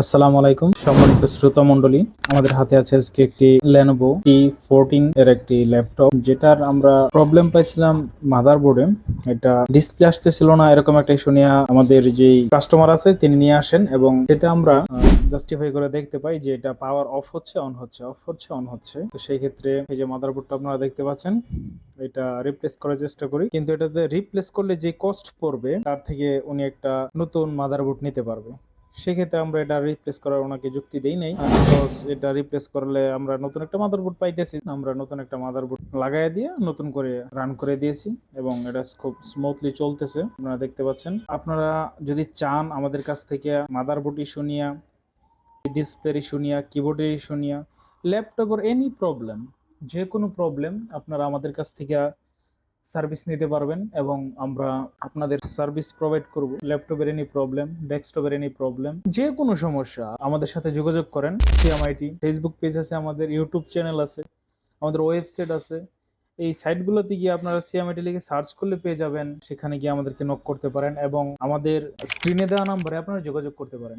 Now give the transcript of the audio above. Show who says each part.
Speaker 1: আসসালামু আলাইকুম। সম্মানিত শ্রোতা মণ্ডলী, আমাদের হাতে আছে আজকে একটি লেনোভো টি ফোরটিন এর একটি ল্যাপটপ যেটার আমরা প্রবলেম পাইছিলাম মাদারবোর্ডে এটা ডিসপ্লে আসতেছিল না, এরকম একটা ইস্যু নিয়ে আমাদের যে কাস্টমার আছে, তিনি নিয়ে আসেন এবং সেটা আমরা জাস্টিফাই করে দেখতে পাই যে এটা পাওয়ার অফ হচ্ছে অন হচ্ছে অফ হচ্ছে অন হচ্ছে। তো সেই ক্ষেত্রে এই যে মাদারবোর্ডটা আপনারা দেখতে পাচ্ছেন, এটা রিপ্লেস করার চেষ্টা করি। কিন্তু এটাতে রিপ্লেস করলে যে কস্ট পড়বে, তার থেকে উনি একটা নতুন মাদারবোর্ড নিতে পারবে। সেক্ষেত্রে আমরা এটা রিপ্লেস করার ওনাকে যুক্তি দেই নাই। এটা রিপ্লেস করলে আমরা নতুন একটা মাদারবোর্ড পাইতেছি, আমরা নতুন একটা মাদারবোর্ড লাগাই দিয়ে নতুন করে রান করে দিয়েছি এবং এটা খুব স্মুথলি চলতেছে। আপনারা দেখতে পাচ্ছেন। আপনারা যদি চান আমাদের কাছ থেকে মাদারবোর্ড ইস্যু নিয়ে ডিসপ্লে ইস্যু নিয়ে কিবোর্ডের ইস্যু নিয়ে ল্যাপটপের এনি প্রবলেম যে কোনো প্রবলেম আপনারা আমাদের কাছ থেকে সার্ভিস নিতে পারবেন এবং আমরা আপনাদের সার্ভিস প্রোভাইড করব। ল্যাপটপের এনি প্রবলেম ডেস্কটপের এনি প্রবলেম যে কোনো সমস্যা, আমাদের সাথে যোগাযোগ করেন। সিএমআইটি ফেসবুক পেজ আছে আমাদের ইউটিউব চ্যানেল আছে, আমাদের ওয়েবসাইট আছে। এই সাইটগুলোতে গিয়ে আপনারা সিএমআইটি লিখে সার্চ করলে পেয়ে যাবেন। সেখানে গিয়ে আমাদেরকে নক করতে পারেন এবং আমাদের স্ক্রিনে দেওয়া নাম্বারে আপনারা যোগাযোগ করতে পারেন।